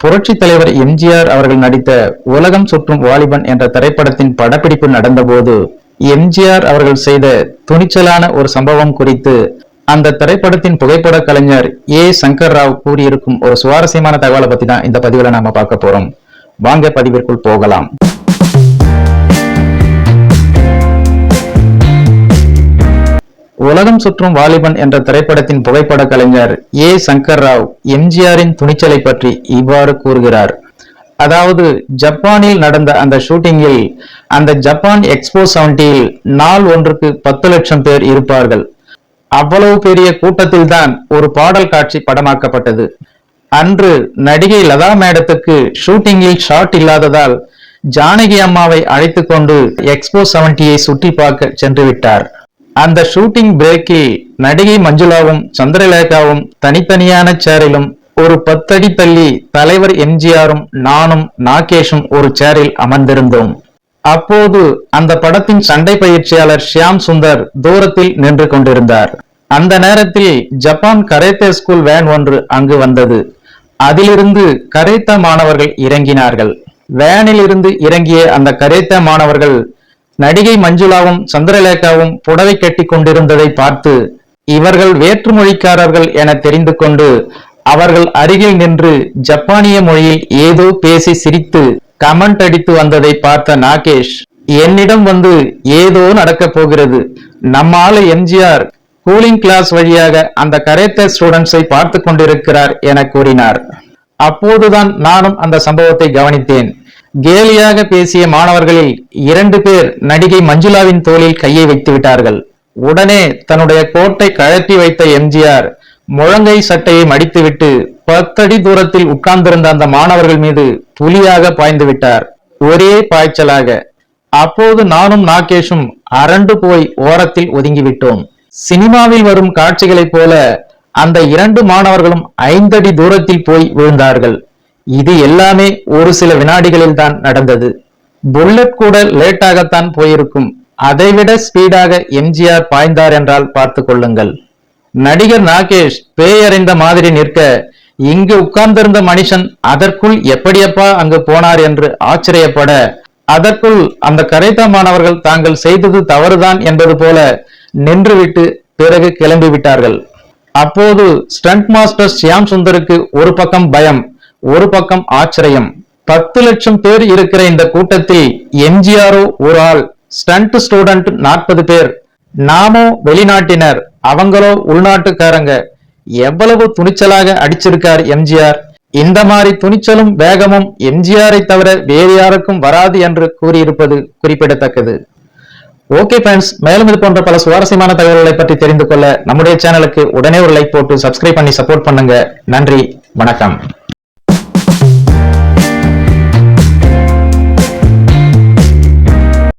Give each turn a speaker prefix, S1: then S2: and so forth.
S1: புரட்சி தலைவர் எம்ஜிஆர் அவர்கள் நடித்த உலகம் சுற்றும் வாலிபன் என்ற திரைப்படத்தின் படப்பிடிப்பு நடந்தபோது எம்ஜிஆர் அவர்கள் செய்த துணிச்சலான ஒரு சம்பவம் குறித்து அந்த திரைப்படத்தின் புகைப்பட கலைஞர் ஏ. சங்கர் ராவ் கூறியிருக்கும் ஒரு சுவாரஸ்யமான தகவலை பத்தி தான் இந்த பதிவுல நாம பார்க்க போறோம். வாங்க பதிவிற்குள் போகலாம். உலகம் சுற்றும் வாலிபன் என்ற திரைப்படத்தின் புகைப்பட கலைஞர் ஏ. சங்கர் ராவ் எம்ஜிஆரின் துணிச்சலை பற்றி இவ்வாறு கூறுகிறார். அதாவது ஜப்பானில் நடந்த அந்த ஷூட்டிங்கில் அந்த ஜப்பான் எக்ஸ்போ செவன்டியில் நாள் ஒன்றுக்கு பத்து லட்சம் பேர் இருப்பார்கள். அவ்வளவு பெரிய கூட்டத்தில் தான் ஒரு பாடல் காட்சி படமாக்கப்பட்டது. அன்று நடிகை லதா மேடத்துக்கு ஷூட்டிங்கில் ஷாட் இல்லாததால் ஜானகி அம்மாவை அழைத்து கொண்டு எக்ஸ்போ செவன்டியை சுற்றி பார்க்க சென்று விட்டார் அந்த ஷூட்டிங் பிரேக்கில் நடிகை மஞ்சுளாவும் சந்திரலேகாவும் தனித்தனியான சேரிலும் ஒரு பத்தடி தள்ளி தலைவர் எம்ஜிஆரும் நானும் நாகேஷும் ஒரு சேரில் அமர்ந்திருந்தோம். அப்போது அந்த படத்தின் சண்டை பயிற்சியாளர் ஷியாம் சுந்தர் தூரத்தில் நின்று கொண்டிருந்தார். அந்த நேரத்தில் ஜப்பான் கரேத்தே ஸ்கூல் வேன் ஒன்று அங்கு வந்தது. அதிலிருந்து கரேத்தா மாணவர்கள் இறங்கினார்கள். வேனில் இருந்து இறங்கிய அந்த கரேத்தா மாணவர்கள் நடிகை மஞ்சுளாவும் சந்திரலேகாவும் புடவை கட்டி கொண்டிருந்ததை பார்த்து இவர்கள் வேற்றுமொழிக்காரர்கள் என தெரிந்து கொண்டு அவர்கள் அருகில் நின்று ஜப்பானிய மொழியில் ஏதோ பேசி சிரித்து கமெண்ட் அடித்து வந்ததை பார்த்த நாகேஷ் என்னிடம் வந்து ஏதோ நடக்கப் போகிறது. நம்மால எம்ஜிஆர் கூலிங் கிளாஸ் வழியாக அந்த கரேத்த ஸ்டூடெண்ட்ஸை பார்த்து கொண்டிருக்கிறார் என கூறினார். அப்போதுதான் நானும் அந்த சம்பவத்தை கவனித்தேன். கேலியாக பேசிய மாணவர்களில் இரண்டு பேர் நடிகை மஞ்சுளாவின் தோளில் கையை வைத்து விட்டார்கள். உடனே தன்னுடைய கோட்டை கழற்றி வைத்த எம்ஜிஆர் முழங்கை சட்டையை மடித்துவிட்டு பத்தடி தூரத்தில் உட்கார்ந்திருந்த அந்த மாணவர்கள் மீது புலியாக பாய்ந்து விட்டார். ஒரே பாய்ச்சலாக. அப்போது நானும் நாகேஷும் அரண்டு போய் ஓரத்தில் ஒதுங்கிவிட்டோம். சினிமாவில் வரும் காட்சிகளைப் போல அந்த இரண்டு மாணவர்களும் ஐந்தடி தூரத்தில் போய் விழுந்தார்கள். இது எல்லாமே ஒரு சில வினாடிகளில் தான் நடந்தது. புல்லட் கூட லேட்டாகத்தான் போயிருக்கும். அதைவிட ஸ்பீடாக எம்ஜிஆர் பாய்ந்தார் என்றால் பார்த்து கொள்ளுங்கள். நடிகர் நாகேஷ் பேயறிந்த மாதிரி நிற்க இங்கு உட்கார்ந்திருந்த மனுஷன் அதற்குள் எப்படியப்பா அங்கு போனார் என்று ஆச்சரியப்பட அதற்குள் அந்த கரைத்தா மாணவர்கள் தாங்கள் செய்தது தவறுதான் என்பது போல நின்றுவிட்டு பிறகு கிளம்பி விட்டார்கள் அப்போது ஸ்டண்ட் மாஸ்டர் ஷியாம் சுந்தருக்கு ஒரு பக்கம் பயம். ஒரு பக்கம் ஆச்சரியம். பத்து லட்சம் பேர் இருக்கிற இந்த கூட்டத்தில் எம்ஜிஆரோ ஒரு ஆள் ஸ்டண்ட் ஸ்டூடெண்ட் நாற்பது பேர். நாமோ வெளிநாட்டினர் அவங்களோ உள்நாட்டுக்காரங்க. எவ்வளவு துணிச்சலாக அடிச்சிருக்கார் எம்ஜிஆர். இந்த மாதிரி துணிச்சலும் வேகமும் எம்ஜிஆரை தவிர வேறு யாருக்கும் வராது என்று கூறியிருப்பது குறிப்பிடத்தக்கது. ஓகே ஃப்ரெண்ட்ஸ் மேலும் இது போன்ற பல சுவாரஸ்யமான தகவல்களை பற்றி தெரிந்து கொள்ள நம்முடைய சேனலுக்கு உடனே ஒரு லைக் போட்டு சப்ஸ்கிரைப் பண்ணி சப்போர்ட் பண்ணுங்க. நன்றி வணக்கம்.